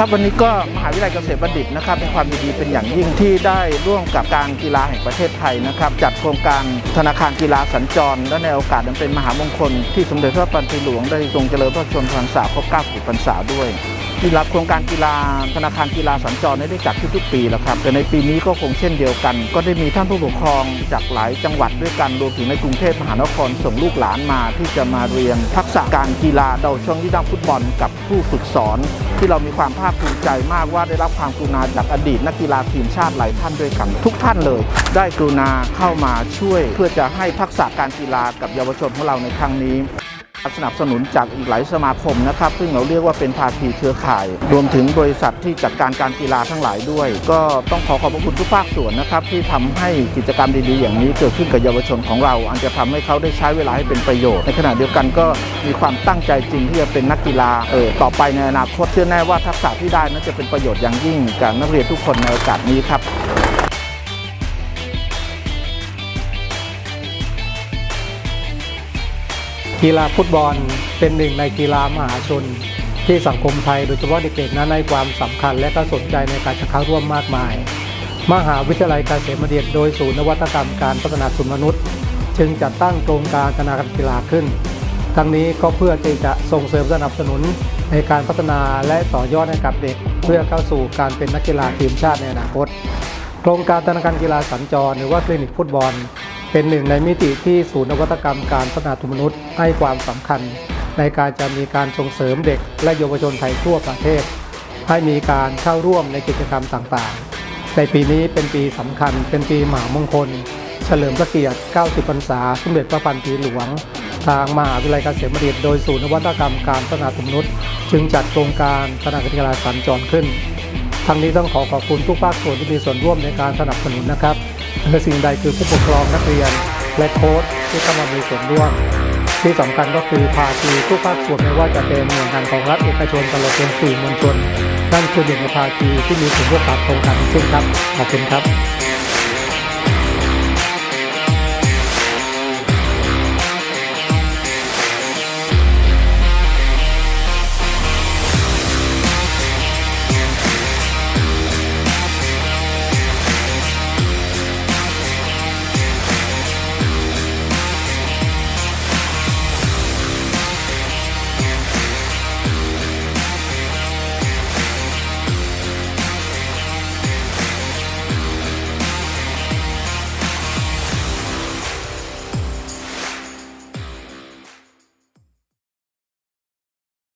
ครับวันนี้ก็มหาวิทยาลัยเกษตรบัณฑิตนะครับเป็นความดีเป็นอย่างยิ่งที่ได้ร่วมกับการกีฬาแห่งประเทศไทยนะครับ จัดโครงการธนาคารกีฬาสัญจร และในโอกาสนั้นเป็นมหามงคลที่สมเด็จพระปันปีหลวงได้ทรงเจริญพระชนมพรรษาครบ90พรรษาด้วย ที่รับโครงการกีฬาธนาคารกีฬาสัญจรได้จัดทุกปีแล้วครับแต่ในปีนี้ก็คงเช่นเดียวกัน ก็ได้มีท่านผู้ปกครองจากหลายจังหวัดด้วยกันรวมถึงในกรุงเทพมหานครส่งลูกหลานมาที่จะมาเรียนทักษะการกีฬาเดาช่วงที่ดังฟุตบอลกับผู้ฝึกสอน ที่เรามีความภาคภูมิใจมากว่าได้รับความกรุณาจากอดีตนักกีฬาทีมชาติหลายท่านด้วยกันทุกท่านเลย ได้กรุณาเข้ามาช่วย เพื่อจะให้ทักษะการกีฬากับเยาวชนของเราในครั้งนี้ สนับสนุนจากอีกหลายสมาคมนะครับ ซึ่งเราเรียกว่าเป็นภาคีเครือข่าย รวมถึงบริษัทที่จัดการการกีฬาทั้งหลายด้วย ก็ต้องขอขอบพระคุณทุกภาคส่วนนะครับ ที่ทำให้กิจกรรมดีๆ อย่างนี้เกิดขึ้นกับเยาวชนของเรา อันจะทำให้เขาได้ใช้เวลาให้เป็นประโยชน์ ในขณะเดียวกันก็มีความตั้งใจจริงที่จะเป็นนักกีฬาเออต่อไปในอนาคตเชื่อแน่ว่าทักษะที่ได้นั้นจะเป็นประโยชน์อย่างยิ่งกับนักเรียนทุกคนในโอกาสนี้ครับ กีฬาฟุตบอลเป็นหนึ่งในกีฬามหาชน ที่สังคมไทยโดยเฉพาะเด็กๆนั้นให้ความสำคัญและก็สนใจในการจะเข้าร่วมมากมาย มหาวิทยาลัยเกษมบัณฑิตโดยศูนย์นวัตกรรมการพัฒนาสุนมนุษย์ จึงจัดตั้งโครงการธนาคารกีฬาขึ้น ทั้งนี้ก็เพื่อที่จะส่งเสริมสนับสนุนในการพัฒนาและต่อยอดให้กับเด็ก เพื่อเข้าสู่การเป็นนักกีฬาทีมชาติในอนาคต โครงการธนาคารกีฬาสัญจร หรือว่าคลินิกฟุตบอล เป็นหนึ่งในมิติที่ศูนย์นวัตกรรมการพัฒนาทุนมนุษย์ให้ความสำคัญ ในการจะมีการส่งเสริมเด็กและเยาวชนไทยทั่วประเทศ ให้มีการเข้าร่วมในกิจกรรมต่างๆ ในปีนี้เป็นปีสำคัญ เป็นปีมหามงคล เฉลิมพระเกียรติ 90 พรรษา สมเด็จพระพันปีหลวง ทางมหาวิทยาลัยเกษมบัณฑิตโดยศูนย์นวัตกรรมการพัฒนาทุนมนุษย์ จึงจัดโครงการธนาคารกีฬาสัญจรขึ้นทั้งนี้ต้องขอขอบคุณทุกภาคส่วนที่มีส่วนร่วมในการสนับสนุนนะครับ และสิ่งใดคือผู้ปกครองนักเรียน และโค้ชที่เข้ามามีส่วนร่วม ที่สำคัญก็คือภาคีทุกภาคส่วนไม่ว่าจะเป็นหน่วยงานของรัฐเอกชนตลอดจนสื่อมวลชนนั่นคือหนึ่งในภาคีที่มีส่วนร่วมกับโครงการซึ่งครับขอบคุณครับ